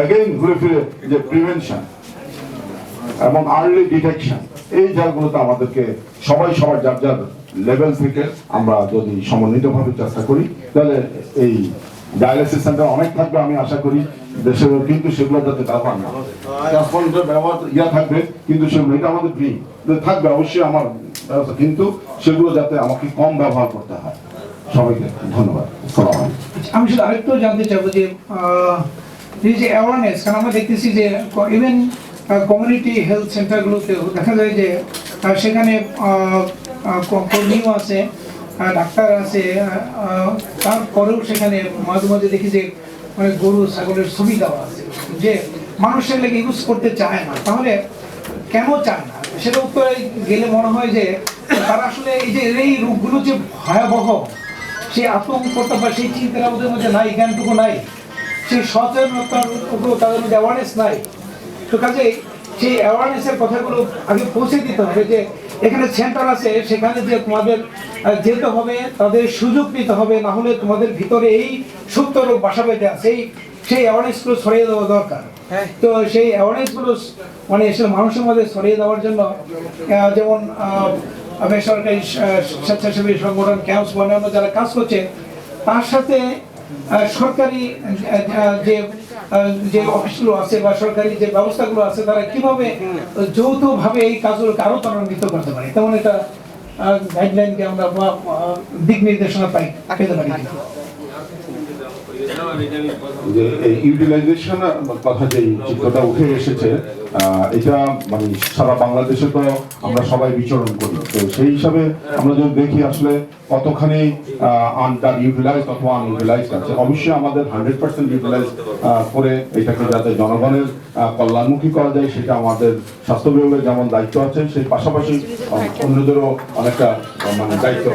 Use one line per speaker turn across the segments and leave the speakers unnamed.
Again ঘুরে ফিরে যে প্রিভেনশন এবং আর্লি ডিটেকশন এই জায়গাগুলোতে আমাদেরকে সবাই সবার যার যার লেভেল থেকে আমরা যদি সমন্বিতভাবে চেষ্টা করি, তাহলে এই ডায়ালিসিস সেন্টার অনেক থাকবে আমি আশা করি, দেশে কিন্তু সেগুলো যাতে ব্যবহার না। ট্রান্সপ্লান্টের ব্যবহার ইয়া থাকবে, কিন্তু সেগুলো, এটা আমাদের ড্রিম থাকবে, অবশ্যই আমার কিন্তু সেগুলো যাতে আমাকে কম ব্যবহার করতে হয়। সবাইকে ধন্যবাদ।
আমি শুধু আরেকটু জানতে চাইব যে এই যে অ্যাওয়ারনেস কারণ আমরা দেখতেছি যে ইভেন কমিউনিটি হেলথ সেন্টারগুলোতেও দেখা যায় যে সেখানে কর্মীও আছে ডাক্তার আছে তারপরেও সেখানে মাঝে মাঝে দেখি যে মানে গরু, ছাগলের ছবি দেওয়া আছে। যে, মানুষের সেগুলো ইউজ করতে চায় না। তাহলে কেন চায় না? সেটা উত্তরে গেলে মনে হয় যে, তারা আসলে এই যে, এই রোগগুলো যে ভয়াবহ, সেই আতঙ্কটা বা সেই চিন্তাটা ওদের মধ্যে নাই, জ্ঞানটুকু নাই। সেই সচেতনতার উপর তাদের মধ্যে অ্যাওয়ারনেস নাই। তো কাজে সেই অ্যাওয়ারনেসের কথাগুলো আগে পৌঁছে দিতে হবে যে এখানে সেন্টার আছে সেখানে যে তোমাদের যেতে হবে তাদের সুযোগ নিতে হবে না হলে তোমাদের ভিতরে এই সুপ্ত রোগ বাসা বেঁধে আছে এই সেই অ্যাওয়ারনেসগুলো ছড়িয়ে দেওয়া দরকার। তো সেই অ্যাওয়ারনেসগুলো মানে এসে মানুষের মধ্যে ছড়িয়ে দেওয়ার জন্য যেমন বেসরকারি স্বেচ্ছাসেবী সংগঠন ক্যাম্পস বা অন্যান্য যারা কাজ করছে তার সাথে সরকারি যে যে অফিসগুলো আছে বা সরকারি যে ব্যবস্থাগুলো আছে, তারা কীভাবে যৌথভাবে এই কাজগুলোকে আরও ত্বরান্বিত করতে পারে তেমন একটা গাইডলাইনকে আমরা বা দিক নির্দেশনা পাই, পেতে পারি।
যে ইউটিলাইজেশন কথা যে চিত্রটা উঠে এসেছে এটা মানে সারা বাংলাদেশে তো আমরা সবাই বিচরণ করি। তো সেই হিসাবে আমরা যদি দেখি আসলে কতখানি আনটার ইউটিলাইজ অথবা আনইউটিলাইজ আছে, অবশ্যই আমাদের হান্ড্রেড পার্সেন্ট ইউটিলাইজ করে এটাকে যাতে জনগণের কল্যাণমুখী করা যায়, সেটা আমাদের স্বাস্থ্য বিভাগের যেমন দায়িত্ব আছে, সেই পাশাপাশি অন্যদেরও অনেকটা মানে দায়িত্ব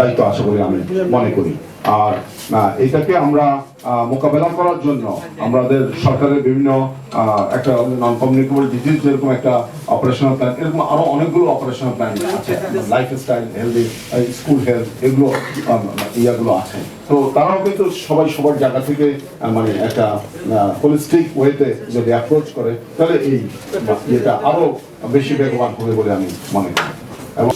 দায়িত্ব আছে বলে আমি মনে করি। আর এটাকে আমরা মোকাবেলা করার জন্য আমাদের সরকারের বিভিন্ন একটা নন কমিউনিকেবল ডিজিজ যেরকম একটা অপারেশনাল প্ল্যান এরকম আরও অনেকগুলো অপারেশনাল প্ল্যান আছে life style healthy school health এগুলো ইয়াগুলো আছে। তো তারাও কিন্তু সবাই সবার জায়গা থেকে মানে একটা হোলিস্টিক ওয়েতে যদি অ্যাপ্রোচ করে, তাহলে এই ইয়েটা আরও বেশি বেগবান হবে বলে আমি মনে করি।